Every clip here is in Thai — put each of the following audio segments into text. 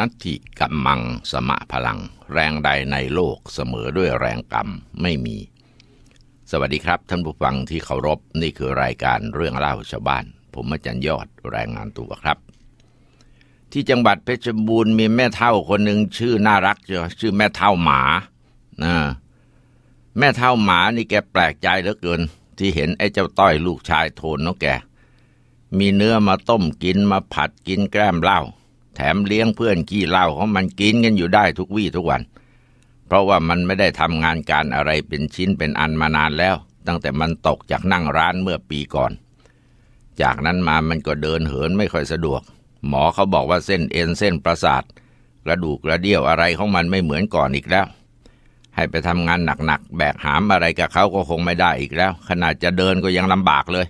นัตถิกัมมังสมะพลัง แรงใดในโลกเสมอด้วยแรงกรรมไม่มี สวัสดีครับท่านผู้ฟังที่เคารพนี่คือรายการเรื่องเล่าชาวบ้าน ผมอาจารย์ยอดรายงานตัวครับ ที่จังหวัดเพชรบูรณ์มีแม่เท่าคนหนึ่งชื่อน่ารักจ้าชื่อแม่เท่าหมานะแม่เท่าหมานี่แกแปลกใจเหลือเกิน ที่เห็นไอ้เจ้าต้อยลูกชายโทนน้องแกมีเนื้อมาต้มกินมาผัดกินแกล้มเหล้า แถมเลี้ยงเพื่อนขี้เหล้าของมันกินกันอยู่ได้ทุกวี่ทุกวัน เพราะว่ามันไม่ได้ทำงานการอะไรเป็นชิ้นเป็นอันมานานแล้ว ตั้งแต่มันตกจากนั่งร้านเมื่อปีก่อน จากนั้นมามันก็เดินเหินไม่ค่อยสะดวก หมอเขาบอกว่าเส้นเอ็นเส้นประสาทกระดูกกระเดี่ยวอะไรของมันไม่เหมือนก่อนอีกแล้ว ให้ไปทำงานหนักๆแบกหามอะไรกับเขาก็คงไม่ได้อีกแล้ว ขนาดจะเดินก็ยังลำบากเลย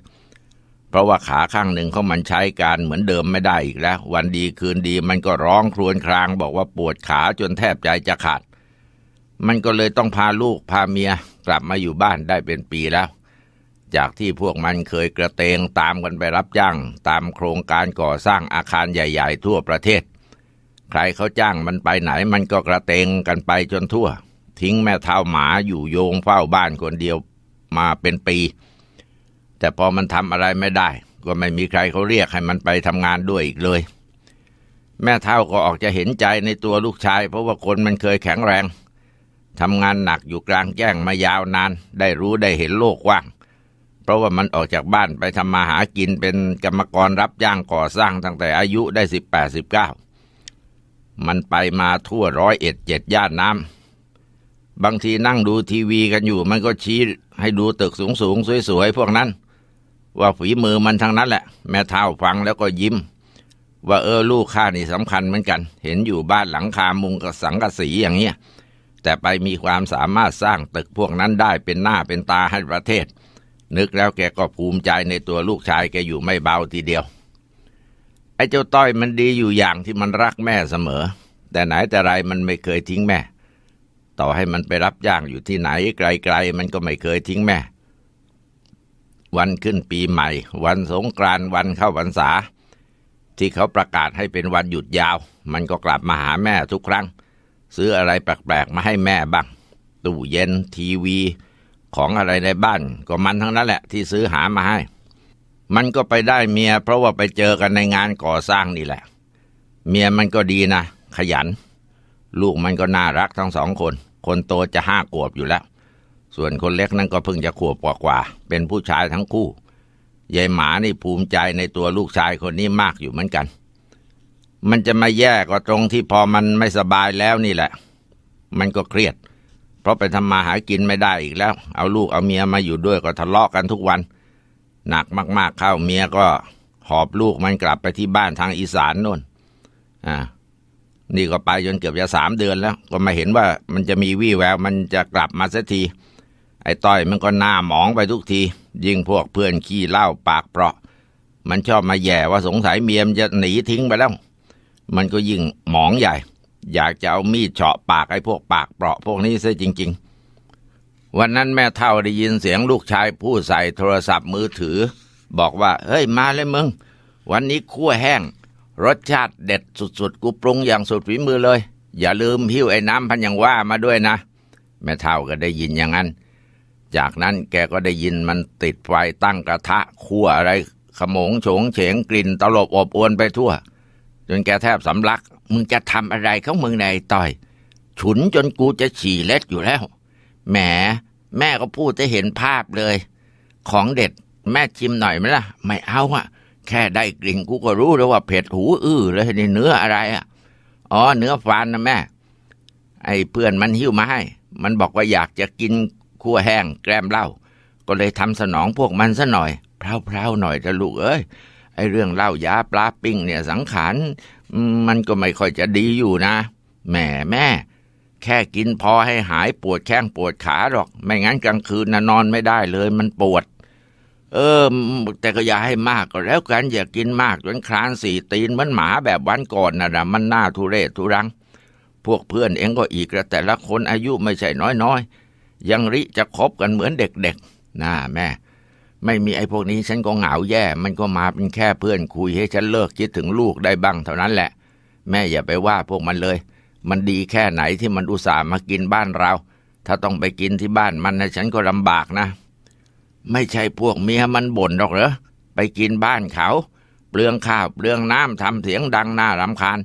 ราะว่าขาข้างหนึ่งเขามันใช้การเหมือนเดิมไม่ได้อีกแล้ว วันดีคืนดีมันก็ร้องครวญครางบอกว่าปวดขาจนแทบใจจะขาด มันก็เลยต้องพาลูกพาเมียกลับมาอยู่บ้านได้เป็นปีแล้ว จากที่พวกมันเคยกระเตงตามกันไปรับจ้าง ตามโครงการก่อสร้างอาคารใหญ่ ๆ ทั่วประเทศ ใครเขาจ้างมันไปไหนมันก็กระเตงกันไปจนทั่ว ทิ้งแม่เท้าหมาอยู่โยงเฝ้าบ้านคนเดียวมาเป็นปี แต่พอมันทำอะไรไม่ได้ ก็ไม่มีใครเขาเรียกให้มันไปทำงานด้วยอีกเลย แม่เท่าก็ออกจะเห็นใจในตัวลูกชาย เพราะว่าคนมันเคยแข็งแรงทำงานหนักอยู่กลางแจ้งมายาวนาน ได้รู้ได้เห็นโลกกว้าง เพราะว่ามันออกจากบ้านไปทำมาหากินเป็นกรรมกรรับจ้างก่อสร้างตั้งแต่อายุได้สิบแปดสิบเก้ามันไปมาทั่วร้อยเอ็ดเจ็ดย่านน้ำบางทีนั่งดูทีวีกันอยู่ มันก็ชี้ให้ดูตึกสูงสูงๆสวยๆพวกนั้น ว่าฝีมือมันทั้งนั้นแหละ แม่เท่าฟังแล้วก็ยิ้ม ว่าเออลูกข้านี่สำคัญเหมือนกัน เห็นอยู่บ้านหลังคามุงกับสังกะสีอย่างเงี้ยแต่ไปมีความสามารถสร้างตึกพวกนั้นได้เป็นหน้าเป็นตาให้ประเทศ นึกแล้วแกก็ภูมิใจในตัวลูกชายแกอยู่ไม่เบาทีเดียว ไอ้เจ้าต้อยมันดีอยู่อย่างที่มันรักแม่เสมอ แต่ไหนแต่ไรมันไม่เคยทิ้งแม่ ต่อให้มันไปรับจ้างอยู่ที่ไหนไกล ๆ มันก็ไม่เคยทิ้งแม่ วันขึ้นปีใหม่ วันสงกรานต์วันเข้าพรรษา ที่เขาประกาศให้เป็นวันหยุดยาว มันก็กลับมาหาแม่ทุกครั้ง ซื้ออะไรแปลกๆมาให้แม่บ้างตู้เย็นทีวี ของอะไรในบ้านก็มันทั้งนั้นแหละที่ซื้อหามาให้ มันก็ไปได้เมีย เพราะว่าไปเจอกันในงานก่อสร้างนี่แหละ เมียมันก็ดีนะ ขยัน ลูกมันก็น่ารักทั้งสองคน คนโตจะห้าขวบอยู่แล้ว ส่วนคนเล็กนั่นก็เพิ่งจะขวบกว่าๆเป็นผู้ชายทั้งคู่ยายหมานี่ภูมิใจในตัวลูกชายคนนี้มากอยู่เหมือนกัน มันจะมาแย่ก็ตรงที่พอมันไม่สบายแล้วนี่แหละ มันก็เครียด เพราะไปทำมาหากินไม่ได้อีกแล้ว เอาลูกเอาเมียมาอยู่ด้วยก็ทะเลาะกันทุกวัน หนักมาก ๆ เข้าเมียก็หอบลูกมันกลับไปที่บ้านทางอีสานโน่น อ่า นี่ก็ไปจนเกือบจะสามเดือนแล้ว ก็มาเห็นว่ามันจะมีวี่แววมันจะกลับมาสักที ไอ้ต้อยมันก็หน้าหมองไปทุกที ยิ่งพวกเพื่อนขี้เหล้าปากเปราะ มันชอบมาแย่ว่าสงสัยเมียมจะหนีทิ้งไปแล้ว มันก็ยิ่งหมองใหญ่ อยากจะเอามีดเฉาะปากไอ้พวกปากเปราะพวกนี้ซะจริง ๆ วันนั้นแม่เท่าได้ยินเสียงลูกชายพูดใส่โทรศัพท์มือถือ บอกว่า เฮ้ยมาเลยมึง วันนี้คั่วแห้ง รสชาติเด็ดสุดๆ กูปรุงอย่างสุดฝีมือเลย อย่าลืมหิ้วไอ้น้ำพันยังว่ามาด้วยนะ แม่เท่าก็ได้ยินอย่างนั้น จากนั้นแกก็ได้ยินมันติดไฟตั้งกระทะคั่วอะไร ขมงโฉงเฉงกลิ่นตลบอบอวนไปทั่ว จนแกแทบสำลัก มึงจะทำอะไรของมึงในยไอ้ต้อย ฉุนจนกูจะฉี่เล็ดอยู่แล้ว แหม แม่ก็พูดให้เห็นภาพเลย ของเด็ดแม่ชิมหน่อยไหมล่ะ ไม่เอาอะแค่ได้กลิ่นกูก็รู้แล้วว่าเผ็ดหูอื้อเลยนี่เนื้ออะไรอะอ๋อเนื้อฟานนะแม่ ไอ้เพื่อนมันหิ้วมาให้ มันบอกว่าอยากจะกิน คั่วแห้งแกล้มเหล้าก็เลยทำสนองพวกมันซะหน่อยเพลาๆหน่อยจะลูกเอ้ยไอเรื่องเหล้ายาปลาปิ้งเนี่ยสังขารมันก็ไม่ค่อยจะดีอยู่นะแหม่แม่ แค่กินพอให้หายปวดแข้งปวดขาหรอก ไม่งั้นกลางคืนนะนอนไม่ได้เลยมันปวด เออ แต่ก็อย่าให้มากก็แล้วกันอย่ากินมากจนคลานสี่ตีนเหมือนหมาแบบวันก่อนนะนะมันน่าทุเรศทุรัง พวกเพื่อนเองก็อีกแล้วแต่ละคนอายุไม่ใช่น้อยๆ ยังริจะคบกันเหมือนเด็กๆน่าแม่ ไม่มีไอ้พวกนี้ฉันก็เหงาแย่ มันก็มาเป็นแค่เพื่อนคุยให้ฉันเลิกคิดถึงลูกได้บ้างเท่านั้นแหละ แม่อย่าไปว่าพวกมันเลย มันดีแค่ไหนที่มันอุตส่าห์มากินบ้านเรา ถ้าต้องไปกินที่บ้านมันนะฉันก็ลำบากนะ ไม่ใช่พวกเมียมันบ่นหรอกเหรอ ไปกินบ้านเขา เปลืองข้าวเปลืองน้ำทำเสียงดังน่ารำคาญ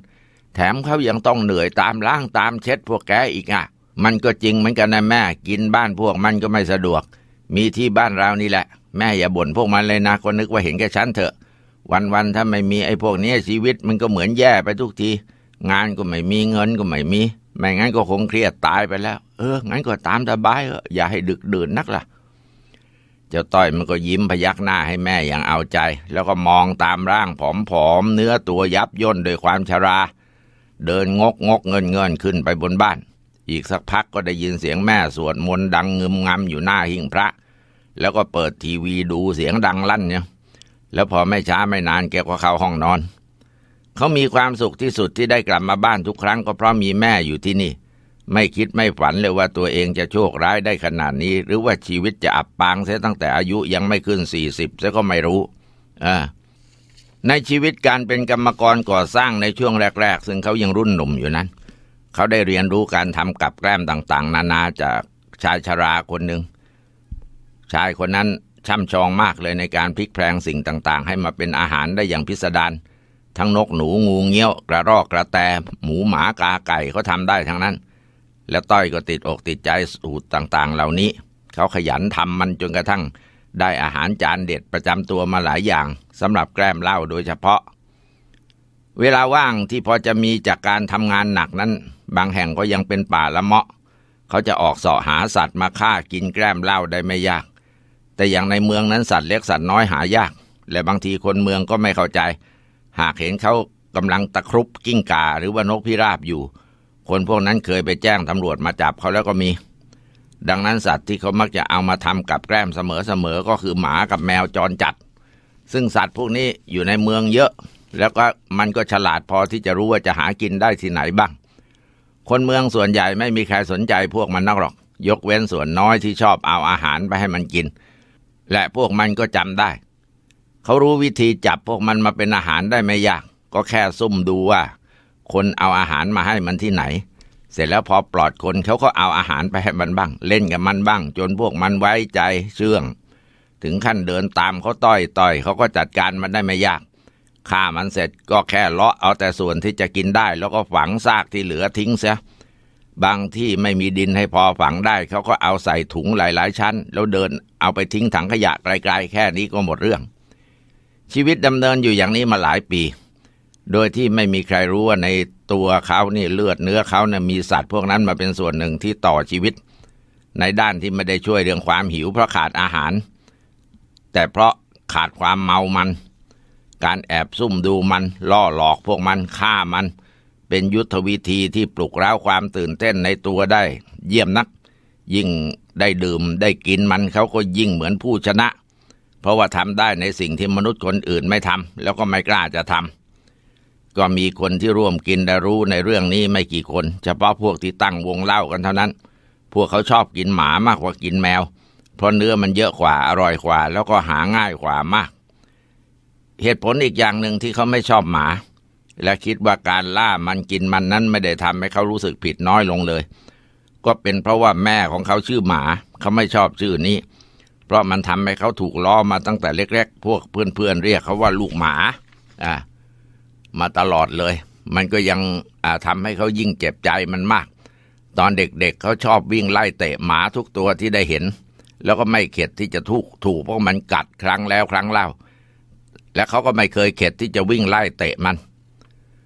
แถมเขายังต้องเหนื่อยตามล้างตามเช็ดพวกแกอีกอะ มันก็จริงเหมือนกันนะแม่ กินบ้านพวกมันก็ไม่สะดวก มีที่บ้านเรานี่แหละ แม่อย่าบ่นพวกมันเลยนะก็นึกว่าเห็นแค่ฉันเถอะ วันๆถ้าไม่มีไอ้พวกนี้ชีวิตมันก็เหมือนแย่ไปทุกที งานก็ไม่มีเงินก็ไม่มี ไม่งั้นก็คงเครียดตายไปแล้ว เอองั้นก็ตามสบายเถออย่าให้ดึกดื่นนักล่ะเจ้าต้อยมันก็ยิ้มพยักหน้าให้แม่อย่างเอาใจ แล้วก็มองตามร่างผอมๆ เนื้อตัวยับย่นด้วยความชรา เดินงกงกเงินเงินขึ้นไปบนบ้าน อีกสักพักก็ได้ยินเสียงแม่สวดมนต์ดังงึมงำอยู่หน้าหิ้งพระ แล้วก็เปิดทีวีดูเสียงดังลั่นเนี่ยแล้วพอไม่ช้าไม่นานแกก็เข้าห้องนอน เขามีความสุขที่สุดที่ได้กลับมาบ้านทุกครั้งก็เพราะมีแม่อยู่ที่นี่ ไม่คิดไม่ฝันเลยว่าตัวเองจะโชคร้ายได้ขนาดนี้ หรือว่าชีวิตจะอับปางเสียตั้งแต่อายุยังไม่ขึ้นสี่สิบเสียก็ไม่รู้อ่าในชีวิตการเป็นกรรมกรก่อสร้างในช่วงแรก ๆ ซึ่งเขายังรุ่นหนุ่มอยู่นั้น เขาได้เรียนรู้การทำกับแกล้มต่างๆ นานาจากชายชราคนหนึ่ง ชายคนนั้นช่ำชองมากเลยในการพลิกแพลงสิ่งต่างๆ ให้มาเป็นอาหารได้อย่างพิสดารทั้งนกหนูงูเงี้ยว กระรอกกระแต หมูหมากาไก่เขาทำได้ทั้งนั้น แล้วต้อยก็ติดอกติดใจสูตรต่างๆ เหล่านี้ เขาขยันทำมันจนกระทั่ง ได้อาหารจานเด็ดประจำตัวมาหลายอย่างสำหรับแกล้มเหล้าโดยเฉพาะ เวลาว่างที่พอจะมีจากการทำงานหนักนั้น บางแห่งก็ยังเป็นป่าละเมาะ เขาจะออกเสาะหาสัตว์มาฆ่ากินแกล้มเหล้าได้ไม่ยาก แต่อย่างในเมืองนั้นสัตว์เล็กสัตว์น้อยหายาก และบางทีคนเมืองก็ไม่เข้าใจ หากเห็นเขากำลังตะครุบกิ้งก่าหรือว่านกพิราบอยู่ คนพวกนั้นเคยไปแจ้งตำรวจมาจับเขาแล้วก็มี ดังนั้นสัตว์ที่เขามักจะเอามาทำกับแกล้มเสมอๆก็คือหมากับแมวจรจัด ซึ่งสัตว์พวกนี้อยู่ในเมืองเยอะ แล้วก็มันก็ฉลาดพอที่จะรู้ว่าจะหากินได้ที่ไหนบ้าง คนเมืองส่วนใหญ่ไม่มีใครสนใจพวกมันนักหรอก ยกเว้นส่วนน้อยที่ชอบเอาอาหารไปให้มันกิน และพวกมันก็จำได้ เขารู้วิธีจับพวกมันมาเป็นอาหารได้ไม่ยาก ก็แค่ซุ่มดูว่า คนเอาอาหารมาให้มันที่ไหน เสร็จแล้วพอปลอดคนเขาก็เอาอาหารไปให้มันบ้าง เล่นกับมันบ้าง จนพวกมันไว้ใจเชื่อง ถึงขั้นเดินตามเขาต้อยต่อยเขาก็จัดการมันได้ไม่ยาก ฆ่ามันเสร็จก็แค่เลาะเอาแต่ส่วนที่จะกินได้ แล้วก็ฝังซากที่เหลือทิ้งเสียบางที่ไม่มีดินให้พอฝังได้ เขาก็เอาใส่ถุงหลาย ๆ ชั้น แล้วเดินเอาไปทิ้งถังขยะไกลๆแค่นี้ก็หมดเรื่อง ชีวิตดำเนินอยู่อย่างนี้มาหลายปี โดยที่ไม่มีใครรู้ว่าในตัวเขานี่เลือดเนื้อเขาเนี่ยมีสัตว์พวกนั้นมาเป็นส่วนหนึ่งที่ต่อชีวิต ในด้านที่ไม่ได้ช่วยเรื่องความหิวเพราะขาดอาหาร แต่เพราะขาดความเมามัน การแอบซุ่มดูมันล่อหลอกพวกมันฆ่ามัน เป็นยุทธวิธีที่ปลุกเร้าความตื่นเต้นในตัวได้ เยี่ยมนัก ยิ่งได้ดื่มได้กินมันเขาก็ยิ่งเหมือนผู้ชนะ เพราะว่าทำได้ในสิ่งที่มนุษย์คนอื่นไม่ทำแล้วก็ไม่กล้าจะทำก็มีคนที่ร่วมกินได้รู้ในเรื่องนี้ไม่กี่คน เฉพาะพวกที่ตั้งวงเล่ากันเท่านั้น พวกเขาชอบกินหมามากกว่ากินแมว เพราะเนื้อมันเยอะกว่าอร่อยกว่า แล้วก็หาง่ายกว่ามาก เหตุผลอีกอย่างหนึ่งที่เขาไม่ชอบหมา และคิดว่าการล่ามันกินมันนั้นไม่ได้ทำให้เขารู้สึกผิดน้อยลงเลย ก็เป็นเพราะว่าแม่ของเขาชื่อหมา เขาไม่ชอบชื่อนี้ เพราะมันทำให้เขาถูกล้อมาตั้งแต่เล็ก ๆ พวกเพื่อนๆเรียกเขาว่าลูกหมาอ่ามาตลอดเลย มันก็ยังอ่าทำให้เขายิ่งเจ็บใจมันมาก ตอนเด็กๆเเขาชอบวิ่งไล่เตะหมาทุกตัวที่ได้เห็น แล้วก็ไม่เข็ดที่จะทุกถูกเพราะมันกัดครั้งแล้วครั้งเล่า และเขาก็ไม่เคยเข็ดที่จะวิ่งไล่เตะมัน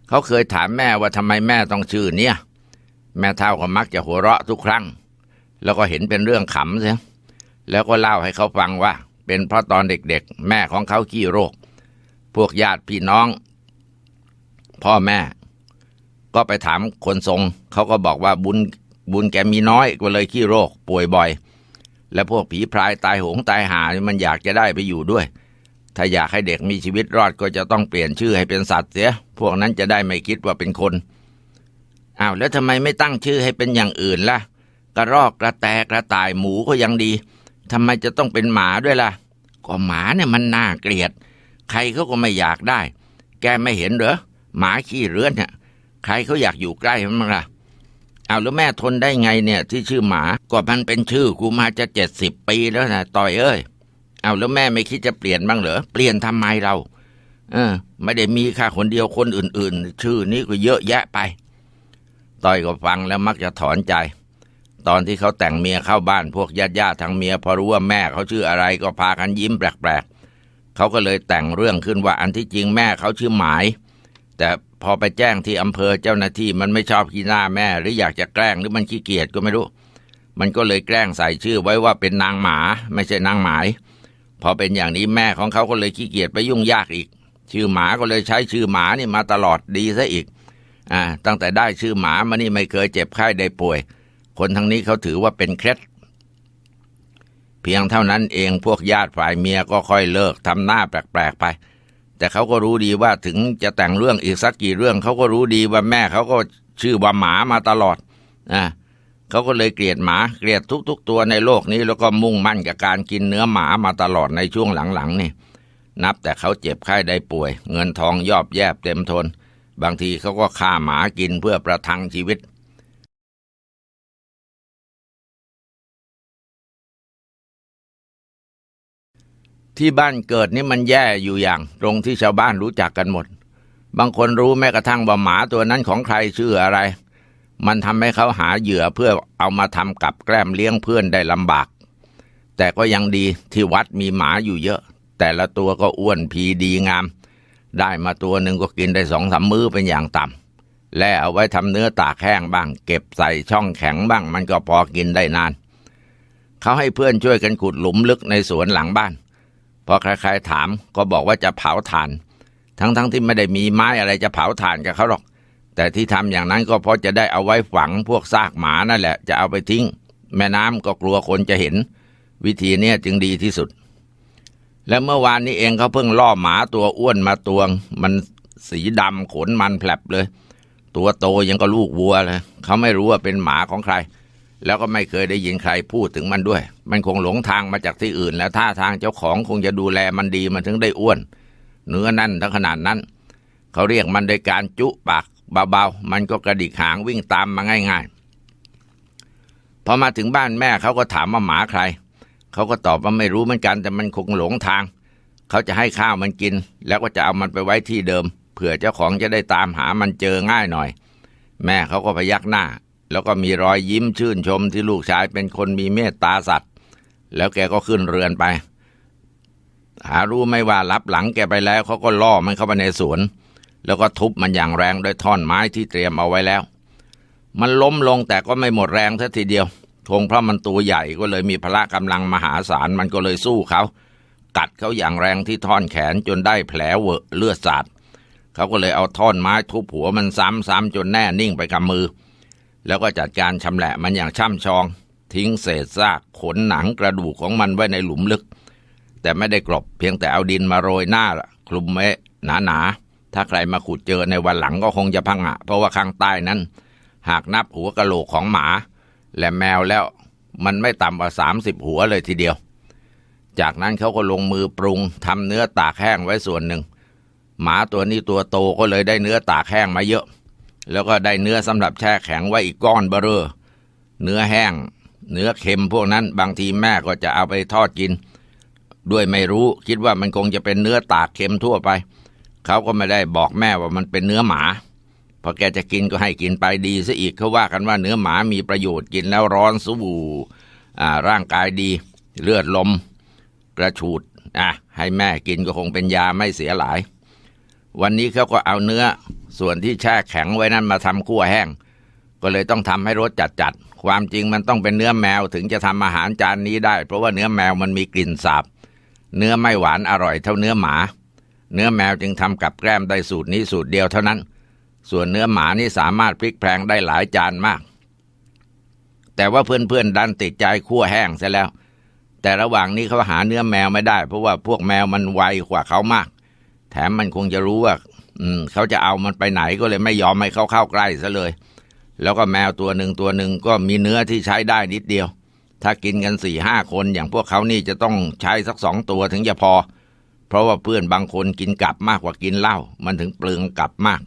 เขาเคยถามแม่ว่าทำไมแม่ต้องชื่อเนี่ย แม่เท่าก็มักจะหัวเราะทุกครั้ง แล้วก็เห็นเป็นเรื่องขำเสียแล้วก็เล่าให้เขาฟังว่า เป็นเพราะตอนเด็กๆ แม่ของเขาขี้โรค พวกญาติพี่น้อง พ่อแม่ ก็ไปถามคนทรง เขาก็บอกว่าบุญบุญแกมีน้อยก็เลยขี้โรค ป่วยบ่อย และพวกผีพรายตายโหงตายหานี่มันอยากจะได้ไปอยู่ด้วย ถ้าอยากให้เด็กมีชีวิตรอดก็จะต้องเปลี่ยนชื่อให้เป็นสัตว์เสีย พวกนั้นจะได้ไม่คิดว่าเป็นคนอ้าวแล้วทำไมไม่ตั้งชื่อให้เป็นอย่างอื่นล่ะ กระรอกกระแตกระต่ายหมูก็ยังดีทำไมจะต้องเป็นหมาด้วยล่ะ ก็หมาเนี่ยมันน่าเกลียด ใครเขาก็ไม่อยากได้ แกไม่เห็นเหรอหมาขี้เรือนเนี่ยใครเขาอยากอยู่ใกล้มันมั้งล่ะเอาแล้วแม่ทนได้ไงเนี่ยที่ชื่อหมาก็มันเป็นชื่อกูมาจะเจ็ดสิบปีแล้วนะต่อยเอ้ย เอาแล้วแม่ไม่คิดจะเปลี่ยนบ้างเหรอ เปลี่ยนทำไมเรา เออ ไม่ได้มีแค่คนเดียวคนอื่น ๆ ชื่อนี้ก็เยอะแยะไปต่อยก็ฟังแล้วมักจะถอนใจ ตอนที่เขาแต่งเมียเข้าบ้านพวกญาติญาติทางเมียพอรู้ว่าแม่เขาชื่ออะไรก็พากันยิ้มแปลกๆเขาก็เลยแต่งเรื่องขึ้นว่าอันที่จริงแม่เขาชื่อหมาย แต่พอไปแจ้งที่อำเภอเจ้าหน้าที่มันไม่ชอบขี้หน้าแม่ หรืออยากจะแกล้งหรือมันขี้เกียจก็ไม่รู้ มันก็เลยแกล้งใส่ชื่อไว้ว่าเป็นนางหมา ไม่ใช่นางหมาย พอเป็นอย่างนี้แม่ของเขาก็เลยขี้เกียจไปยุ่งยากอีก ชื่อหมาก็เลยใช้ชื่อหมานี่มาตลอดดีซะอีกอ่าตั้งแต่ได้ชื่อหมามานี่ไม่เคยเจ็บไข้ได้ป่วย คนทั้งนี้เขาถือว่าเป็นเคล็ดเพียงเท่านั้นเองพวกญาติฝ่ายเมียก็ค่อยเลิกทำหน้าแปลกๆไป แต่เขาก็รู้ดีว่าถึงจะแต่งเรื่องอีกสักกี่เรื่องเขาก็รู้ดีว่าแม่เขาก็ชื่อว่าหมามาตลอดอ่า เขาก็เลยเกลียดหมาเกลียดทุก ๆ ตัวในโลกนี้ แล้วก็มุ่งมั่นกับการกินเนื้อหมามาตลอดในช่วงหลังๆนี่ นับแต่เขาเจ็บไข้ได้ป่วย เงินทองยอบแยบเต็มทน บางทีเขาก็ฆ่าหมากินเพื่อประทังชีวิตที่บ้านเกิดนี่มันแย่อยู่อย่าง ตรงที่ชาวบ้านรู้จักกันหมด บางคนรู้แม้กระทั่งว่าหมาตัวนั้นของใครชื่ออะไร มันทำให้เขาหาเหยื่อเพื่อเอามาทำกับแกล้มเลี้ยงเพื่อนได้ลำบาก แต่ก็ยังดีที่วัดมีหมาอยู่เยอะ แต่ละตัวก็อ้วนพีดีงาม ได้มาตัวหนึ่งก็กินได้สองสามมื้อเป็นอย่างต่ำและเอาไว้ทำเนื้อตากแห้งบ้าง เก็บใส่ช่องแข็งบ้าง มันก็พอกินได้นาน เขาให้เพื่อนช่วยกันขุดหลุมลึกในสวนหลังบ้าน พอใครๆถามก็บอกว่าจะเผาถ่าน ทั้งๆทที่ไม่ได้มีไม้อะไรจะเผาถ่านกับเขาหรอก แต่ที่ทำอย่างนั้นก็เพราะจะได้เอาไว้ฝังพวกซากหมานั่นแหละ จะเอาไปทิ้ง แม่น้ำก็กลัวคนจะเห็น วิธีเนี้ยจึงดีที่สุด และเมื่อวานนี้เองเขาเพิ่งล่อหมาตัวอ้วนมาตัวง มันสีดำขนมันแผลบเลย ตัวโตยังก็ลูกวัวเลยเขาไม่รู้ว่าเป็นหมาของใคร แล้วก็ไม่เคยได้ยินใครพูดถึงมันด้วย มันคงหลงทางมาจากที่อื่น แล้วท่าทางเจ้าของคงจะดูแลมันดีมันถึงได้อ้วน เนื้อนั่นทั้งขนาดนั้นเขาเรียกมันโดยการจุปาก เบาๆ มันก็กระดิกหางวิ่งตามมาง่ายๆ พอมาถึงบ้านแม่เขาก็ถามว่าหมาใคร เขาก็ตอบว่าไม่รู้เหมือนกัน แต่มันคงหลงทาง เขาจะให้ข้าวมันกิน แล้วก็จะเอามันไปไว้ที่เดิม เผื่อเจ้าของจะได้ตามหามันเจอง่ายหน่อย แม่เขาก็พยักหน้า แล้วก็มีรอยยิ้มชื่นชมที่ลูกชายเป็นคนมีเมตตาสัตว์ แล้วแกก็ขึ้นเรือนไป หารู้ไม่ว่ารับหลังแกไปแล้วเขาก็ล่อมันเข้าไปในสวน แล้วก็ทุบมันอย่างแรงด้วยท่อนไม้ที่เตรียมเอาไว้แล้ว มันล้มลงแต่ก็ไม่หมดแรงซะทีเดียวคงเพราะมันตัวใหญ่ก็เลยมีพละกำลังมหาศาลมันก็เลยสู้เขา กัดเขาอย่างแรงที่ท่อนแขนจนได้แผลเวอะเลือดสาดเขาก็เลยเอาท่อนไม้ทุบหัวมันซ้ำๆจนแน่นิ่งไปกับมือ แล้วก็จัดการชำแหละมันอย่างช่ำชอง ทิ้งเศษซากขนหนังกระดูกของมันไว้ในหลุมลึก แต่ไม่ได้กลบเพียงแต่เอาดินมาโรยหน้าคลุมไว้หนาๆ ถ้าใครมาขุดเจอในวันหลังก็คงจะพังอะเพราะว่าข้างใต้นั้น หากนับหัวกะโหลกของหมา และแมวแล้ว มันไม่ต่ำกว่าสามสิบหัวเลยทีเดียว จากนั้นเขาก็ลงมือปรุงทำเนื้อตากแห้งไว้ส่วนหนึ่ง หมาตัวนี้ตัวโตก็เลยได้เนื้อตากแห้งมาเยอะ แล้วก็ได้เนื้อสำหรับแช่แข็งไว้อีกก้อนเบอเรอเนื้อแห้ง เนื้อเค็มพวกนั้นบางทีแม่ก็จะเอาไปทอดกิน ด้วยไม่รู้คิดว่ามันคงจะเป็นเนื้อตากเค็มทั่วไป เขาก็ไม่ได้บอกแม่ว่ามันเป็นเนื้อหมาพอแกจะกินก็ให้กินไปดีซะอีกเขาว่ากันว่าเนื้อหมามีประโยชน์กินแล้วร้อนสู้อ่าร่างกายดี เลือดลม กระฉูดอะให้แม่กินก็คงเป็นยาไม่เสียหลาย วันนี้เขาก็เอาเนื้อส่วนที่แช่แข็งไว้นั้นมาทำคั่วแห้ง ก็เลยต้องทำให้รสจัดจัดๆความจริงมันต้องเป็นเนื้อแมวถึงจะทำอาหารจานนี้ได้ เพราะว่าเนื้อแมวมันมีกลิ่นสาบ เนื้อไม่หวานอร่อยเท่าเนื้อหมา เนื้อแมวจึงทำกับแกล้มได้สูตรนี้สูตรเดียวเท่านั้น ส่วนเนื้อหมานี่สามารถพลิกแพลงได้หลายจานมาก แต่ว่าเพื่อนๆดันติดใจคั่วแห้งเสียแล้ว แต่ระหว่างนี้เขาหาเนื้อแมวไม่ได้ เพราะว่าพวกแมวมันไวกว่าเขามาก แถมมันคงจะรู้ว่า อืม เขาจะเอามันไปไหนก็เลยไม่ยอมให้เขาเข้าใกล้ซะเลย แล้วก็แมวตัวหนึ่งตัวหนึ่งก็มีเนื้อที่ใช้ได้นิดเดียว ถ้ากินกันสี่ห้าคนอย่างพวกเขานี่จะต้องใช้สักสองตัวถึงจะพอเเพราะว่าเพื่อนบางคนกินกลับมากกว่ากินเหล้ามันถึงเปลืองกลับมาก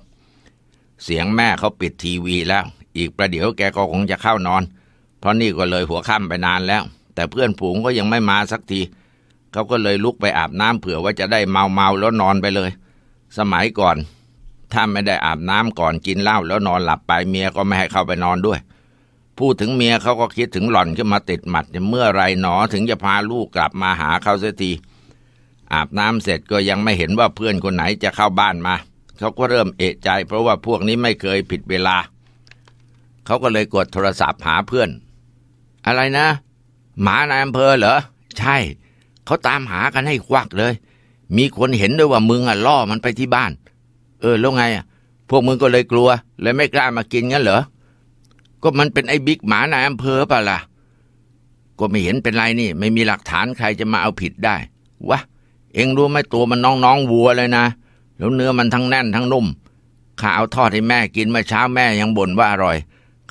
เสียงแม่เขาปิดทีวีแล้ว อีกประเดี๋ยวแกก็คงจะเข้านอน เพราะนี่ก็เลยหัวค่ำไปนานแล้ว แต่เพื่อนฝูงก็ยังไม่มาสักทีเขาก็เลยลุกไปอาบน้ำเผื่อว่าจะได้เมาเมาๆแล้วนอนไปเลย สมัยก่อน ถ้าไม่ได้อาบน้ำก่อนกินเหล้าแล้วนอนหลับไปเมียก็ไม่ให้เข้าไปนอนด้วยพูดถึงเมียเขาก็คิดถึงหล่อนขึ้นมาติดหมัดเมื่อไรหนอถึงจะพาลูกกลับมาหาเขาเสียที อาบน้ำเสร็จก็ยังไม่เห็นว่าเพื่อนคนไหนจะเข้าบ้านมา เขาก็เริ่มเอะใจ เพราะว่าพวกนี้ไม่เคยผิดเวลา เขาก็เลยกดโทรศัพท์หาเพื่อน อะไรนะ หมานายอำเภอเหรอ ใช่ เขาตามหากันให้ควักเลย มีคนเห็นด้วยว่ามึงอะล่อมันไปที่บ้าน เออแล้วไงอะพวกมึงก็เลยกลัวเลยไม่กล้ามากินงั้นเหรอ ก็มันเป็นไอ้บิ๊กหมานายอำเภอเปล่าล่ะ ก็ไม่เห็นเป็นไรนี่ ไม่มีหลักฐานใครจะมาเอาผิดได้วะ เอ็งรู้ไหมตัวมันน้องๆวัวเลยนะ แล้วเนื้อมันทั้งแน่นทั้งนุ่ม ข้าเอาทอดให้แม่กินเมื่อเช้าแม่ยังบ่นว่าอร่อย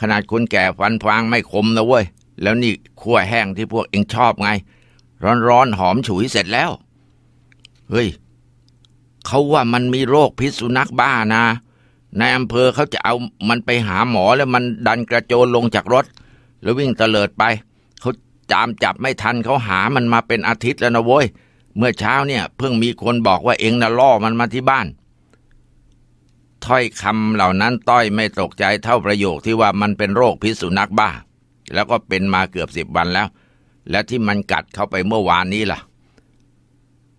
ขนาดคนแก่ฟันฟางไม่คมนะเว้ย แล้วนี่ขั้วแห้งที่พวกเอ็งชอบไง ร้อนๆหอมฉุยเสร็จแล้ว เฮ้ยเขาว่ามันมีโรคพิษสุนัขบ้านะ ในอำเภอเขาจะเอามันไปหาหมอแล้วมันดันกระโจนลงจากรถ แล้ววิ่งเตลิดไป เขาจามจับไม่ทันเขาหามันมาเป็นอาทิตย์แล้วนะเว้ย เมื่อเช้าเนี่ย เพิ่งมีคนบอกว่าเองน่ะล่อมันมาที่บ้าน ถ้อยคำเหล่านั้นต้อยไม่ตกใจเท่าประโยคที่ว่ามันเป็นโรคพิษสุนัขบ้า แล้วก็เป็นมาเกือบสิบวันแล้ว และที่มันกัดเข้าไปเมื่อวานนี้ล่ะ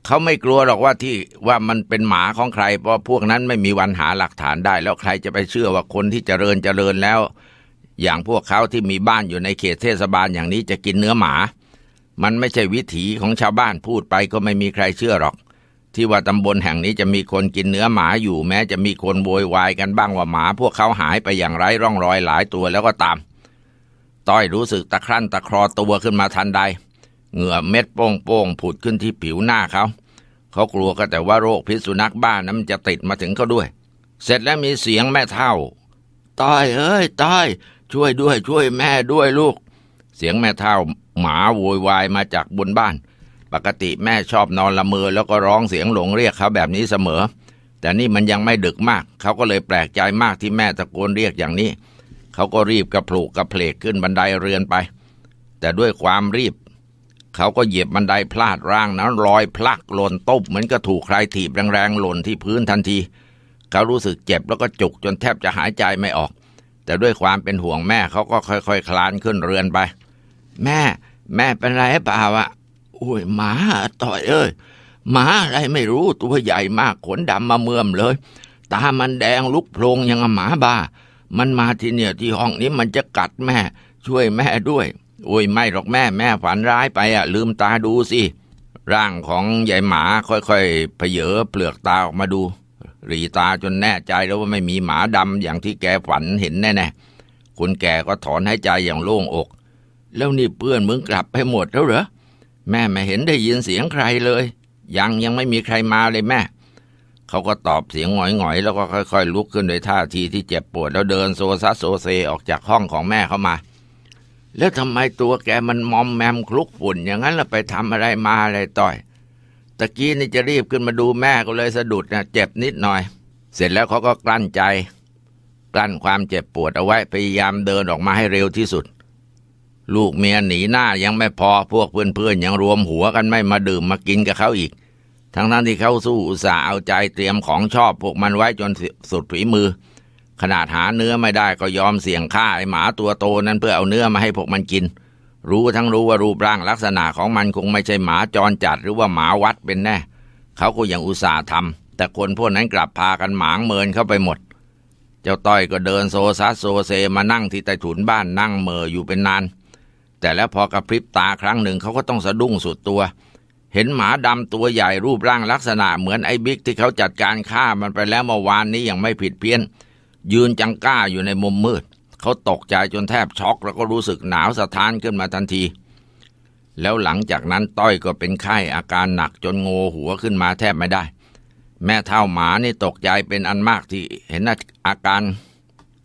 เขาไม่กลัวหรอกว่าที่ว่ามันเป็นหมาของใคร เพราะพวกนั้นไม่มีวันหาหลักฐานได้ แล้วใครจะไปเชื่อว่าคนที่เจริญเจริญแล้ว อย่างพวกเขาที่มีบ้านอยู่ในเขตเทศบาลอย่างนี้จะกินเนื้อหมา มันไม่ใช่วิถีของชาวบ้านพูดไปก็ไม่มีใครเชื่อหรอก ที่ว่าตำบลแห่งนี้จะมีคนกินเนื้อหมาอยู่แม้จะมีคนโวยวายกันบ้างว่าหมาพวกเขาหายไปอย่างไร้ร่องรอยหลายตัวแล้วก็ตาม ต้อยรู้สึกตะครั่นตะครอตัวขึ้นมาทันใด เหงื่อเม็ดโป้งๆผุดขึ้นที่ผิวหน้าเขา เขากลัวก็แต่ว่าโรคพิษสุนัขบ้านนั้นมันจะติดมาถึงเขาด้วย เสร็จแล้วมีเสียงแม่เท่าต้อยเอ้ยต้อย ช่วยด้วยช่วยแม่ด้วยลูก เสียงแม่เท่าหมาโวยวายมาจากบนบ้าน ปกติแม่ชอบนอนละเมอแล้วก็ร้องเสียงหลงเรียกเขาแบบนี้เสมอ แต่นี่มันยังไม่ดึกมาก เขาก็เลยแปลกใจมากที่แม่ตะโกนเรียกอย่างนี้ เขาก็รีบกระพลูกกระเพลกขึ้นบันไดเรือนไป แต่ด้วยความรีบ เขาก็เหยียบบันไดพลาดร่างนั้นลอยพลักหล่นตุบเหมือนกับถูกใครถีบแรงๆหล่นที่พื้นทันที เขารู้สึกเจ็บแล้วก็จุกจนแทบจะหายใจไม่ออกแต่ด้วยความเป็นห่วงแม่เขาก็ค่อยๆคคลานขึ้นเรือนไป แม่ แม่เป็นไรเปล่าวะอุ้ยหมาต่อยเอ้ยหมาอะไรไม่รู้ตัวใหญ่มากขนดำมาเมื่อมเลย ตามันแดงลุกโพลงอยังหมาบ้า มันมาที่เนี่ยที่ห้องนี้มันจะกัดแม่ ช่วยแม่ด้วยโอ้ยไม่หรอกแม่แม่ฝันร้ายไปอะ ลืมตาดูสิร่างของยายหมาค่อยๆเพเยอเปลือกตาออกมาดู รีตาจนแน่ใจแล้วว่าไม่มีหมาดำอย่างที่แกฝันเห็นแน่ๆคุณแกก็ถอนหายใจอย่างโล่งอก แล้วนี่เพื่อนมึงกลับไปหมดแล้วเหรอ แม่ไม่เห็นได้ยินเสียงใครเลย ยังยังไม่มีใครมาเลยแม่ เขาก็ตอบเสียงหงอยๆ แล้วก็ค่อยๆ ลุกขึ้นโดยท่าทีที่เจ็บปวดแล้วเดินโซซัสโซเซออกจากห้องของแม่เข้ามา แล้วทำไมตัวแกมันมอมแมมคลุกฝุ่น อย่างนั้นล่ะไปทำอะไรมาอะไรต่อย ตะกี้นี่จะรีบขึ้นมาดูแม่ก็เลยสะดุดนะเจ็บนิดหน่อย เสร็จแล้วเขาก็กลั้นใจ กลั้นความเจ็บปวดเอาไว้พยายามเดินออกมาให้เร็วที่สุด ลูกเมียหนีหน้ายังไม่พอพวกเพื่อนๆยังรวมหัวกันไม่มาดื่มมากินกับเขาอีก ทั้งทั้งๆที่เขาสู้อุตส่าห์เอาใจเตรียมของชอบพวกมันไว้จนสุดฝีมือ ขนาดหาเนื้อไม่ได้ก็ยอมเสี่ยงฆ่าไอ้หมาตัวโตนั้นเพื่อเอาเนื้อมาให้พวกมันกิน รู้ทั้งรู้ว่ารูปร่างลักษณะของมันคงไม่ใช่หมาจรจัดหรือว่าหมาวัดเป็นแน่เขาก็ยังอุตส่าห์ทำแต่คนพวกนั้นกลับพากันหมางเมินเข้าไปหมดเจ้าต้อยก็เดินโซซัสโซเซมานั่งที่ใต้ถุนบ้านนั่งเมออยู่เป็นนาน แต่แล้วพอกระพริบตาครั้งหนึ่งเขาก็ต้องสะดุ้งสุดตัว เห็นหมาดำตัวใหญ่รูปร่างลักษณะเหมือนไอ้บิ๊กที่เขาจัดการฆ่ามันไปแล้วเมื่อวานนี้ย่างไม่ผิดเพี้ยน ยืนจังก้าอยู่ในมุมมืด เขาตกใจจนแทบช็อก แล้วก็รู้สึกหนาวสะท้านขึ้นมาทันที แล้วหลังจากนั้นต้อยก็เป็นไข้อาการหนักจนโงหัวขึ้นมาแทบไม่ได้ แม่เท่าหมานี่ตกใจเป็นอันมากที่เห็นอาการ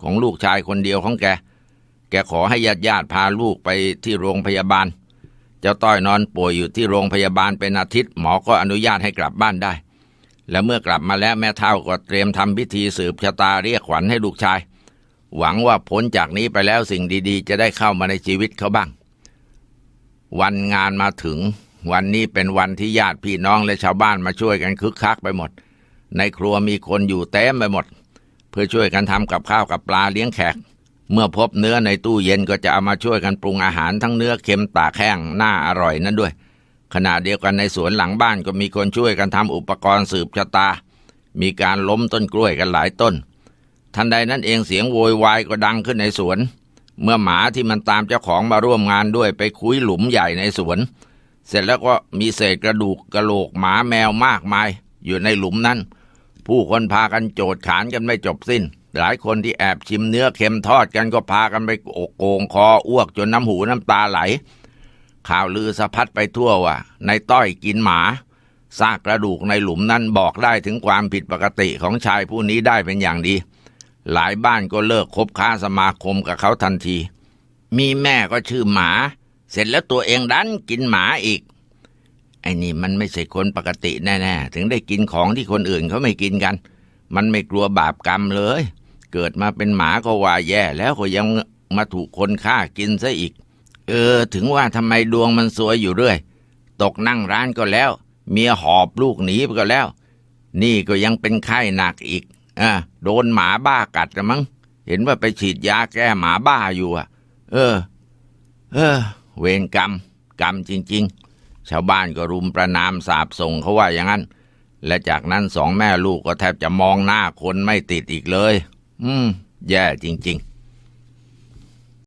ของลูกชายคนเดียวของแก กขอให้ญาติญาติพาลูกไปที่โรงพยาบาล เจ้าต้อยนอนป่วยอยู่ที่โรงพยาบาลเป็นอาทิตย์หมอก็อนุญาตให้กลับบ้านได้ และเมื่อกลับมาแล้วแม่เท่าก็เตรียมทำพิธีสืบชะตาเรียกขวัญให้ลูกชาย หวังว่าพ้นจากนี้ไปแล้วสิ่งดีๆ จะได้เข้ามาในชีวิตเขาบ้าง วันงานมาถึง วันนี้เป็นวันที่ญาติพี่น้องและชาวบ้านมาช่วยกันคึกคักไปหมด ในครัวมีคนอยู่เต็มไปหมด เพื่อช่วยกันทำกับข้าวกับปลาเลี้ยงแขก เมื่อพบเนื้อในตู้เย็นก็จะเอามาช่วยกันปรุงอาหารทั้งเนื้อเค็มตากแห้งน่าอร่อยนั่นด้วย ขณะเดียวกันในสวนหลังบ้านก็มีคนช่วยกันทำอุปกรณ์สืบชะตา มีการล้มต้นกล้วยกันหลายต้น ทันใดนั้นเองเสียงโวยวายก็ดังขึ้นในสวน เมื่อหมาที่มันตามเจ้าของมาร่วมงานด้วยไปคุยหลุมใหญ่ในสวน เสร็จแล้วก็มีเศษกระดูกกระโหลกหมาแมวมากมาย อยู่ในหลุมนั้น ผู้คนพากันโจดขานกันไม่จบสิ้น หลายคนที่แอบชิมเนื้อเค็มทอดกันก็พากันไปโกงคออ้วกจนน้ำหูน้ำตาไหล ข่าวลือสะพัดไปทั่วว่าในต้อยกินหมาซากกระดูกในหลุมนั้นบอกได้ถึงความผิดปกติของชายผู้นี้ได้เป็นอย่างดี หลายบ้านก็เลิกคบค้าสมาคมกับเขาทันที มีแม่ก็ชื่อหมา เสร็จแล้วตัวเองดันกินหมาอีก ไอ้นี่มันไม่ใช่คนปกติแน่ ๆ ถึงได้กินของที่คนอื่นเขาไม่กินกัน มันไม่กลัวบาปกรรมเลย เกิดมาเป็นหมาก็ว่าแย่แล้วก็ยังมาถูกคนฆ่ากินซะอีก เออ ถึงว่าทำไมดวงมันสวยอยู่เรื่อย ตกนั่งร้านก็แล้ว เมียหอบลูกหนีไปก็แล้ว นี่ก็ยังเป็นไข้หนักอีกอ่าโดนหมาบ้ากัดกันมั้งเห็นว่าไปฉีดยาแก้หมาบ้าอยู่อะ เออ เออ เวรกรรม กรรมจริง ๆ ชาวบ้านก็รุมประนามสาบส่งเขาว่าอย่างนั้น และจากนั้นสองแม่ลูกก็แทบจะมองหน้าคนไม่ติดอีกเลย อืม แย่จริง ๆ